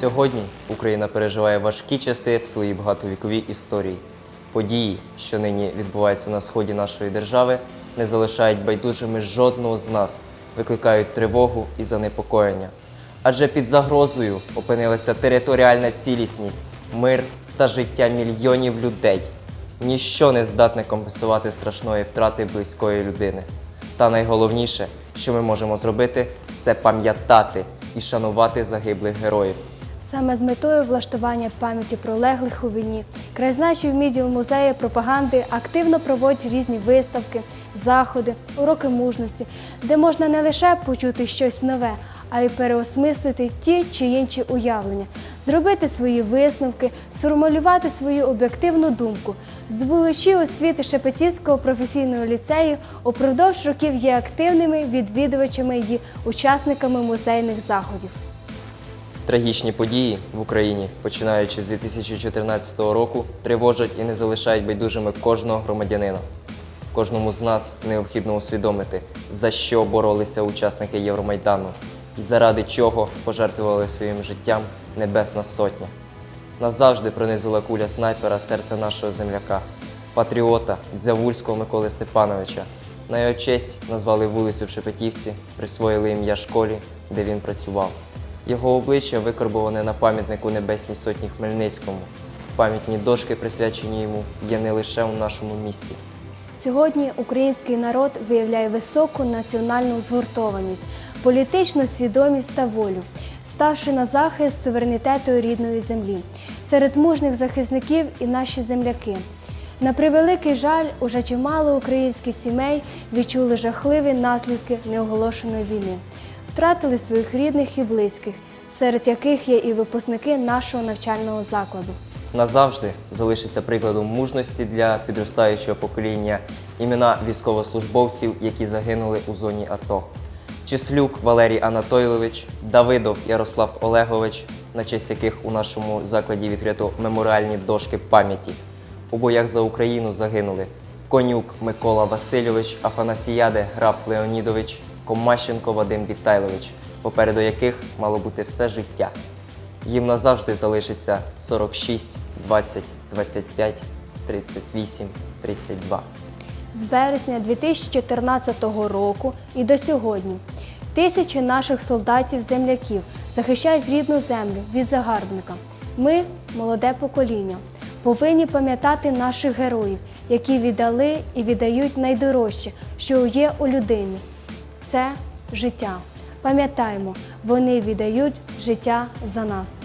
Сьогодні Україна переживає важкі часи в своїй багатовіковій історії. Події, що нині відбуваються на сході нашої держави, не залишають байдужими жодного з нас, викликають тривогу і занепокоєння. Адже під загрозою опинилася територіальна цілісність, мир та життя мільйонів людей. Ніщо не здатне компенсувати страшної втрати близької людини. Та найголовніше, що ми можемо зробити, це пам'ятати і шанувати загиблих героїв. Саме з метою влаштування пам'яті про леглих у війні краєзнавчий відділ музею пропаганди активно проводить різні виставки, заходи, уроки мужності, де можна не лише почути щось нове, а й переосмислити ті чи інші уявлення, зробити свої висновки, сформулювати свою об'єктивну думку. Здобувачі освіти Шепетівського професійного ліцею упродовж років є активними відвідувачами і учасниками музейних заходів. Трагічні події в Україні, починаючи з 2014 року, тривожать і не залишають байдужими кожного громадянина. Кожному з нас необхідно усвідомити, за що боролися учасники Євромайдану і заради чого пожертвували своїм життям Небесна Сотня. Назавжди пронизила куля снайпера серце нашого земляка, патріота Дзявульського Миколи Степановича. На його честь назвали вулицю в Шепетівці, присвоїли ім'я школі, де він працював. Його обличчя викарбоване на пам'ятнику Небесній Сотні Хмельницькому. Пам'ятні дошки, присвячені йому, є не лише у нашому місті. Сьогодні український народ виявляє високу національну згуртованість, політичну свідомість та волю, ставши на захист суверенітету рідної землі. Серед мужних захисників і наші земляки. На превеликий жаль, уже чимало українських сімей відчули жахливі наслідки неоголошеної війни, втратили своїх рідних і близьких, серед яких є і випускники нашого навчального закладу. Назавжди залишиться прикладом мужності для підростаючого покоління імена військовослужбовців, які загинули у зоні АТО. Числюк Валерій Анатолійович, Давидов Ярослав Олегович, на честь яких у нашому закладі відкрито меморіальні дошки пам'яті. У боях за Україну загинули Конюк Микола Васильович, Афанасіяде Граф Леонідович, Комащенко Вадим Вітайлович, попереду яких мало бути все життя. Їм назавжди залишиться 46, 20, 25, 38, 32. З березня 2014 року і до сьогодні тисячі наших солдатів-земляків захищають рідну землю від загарбника. Ми, молоде покоління, повинні пам'ятати наших героїв, які віддали і віддають найдорожче, що є у людині. Це життя. Пам'ятаємо, вони віддають життя за нас.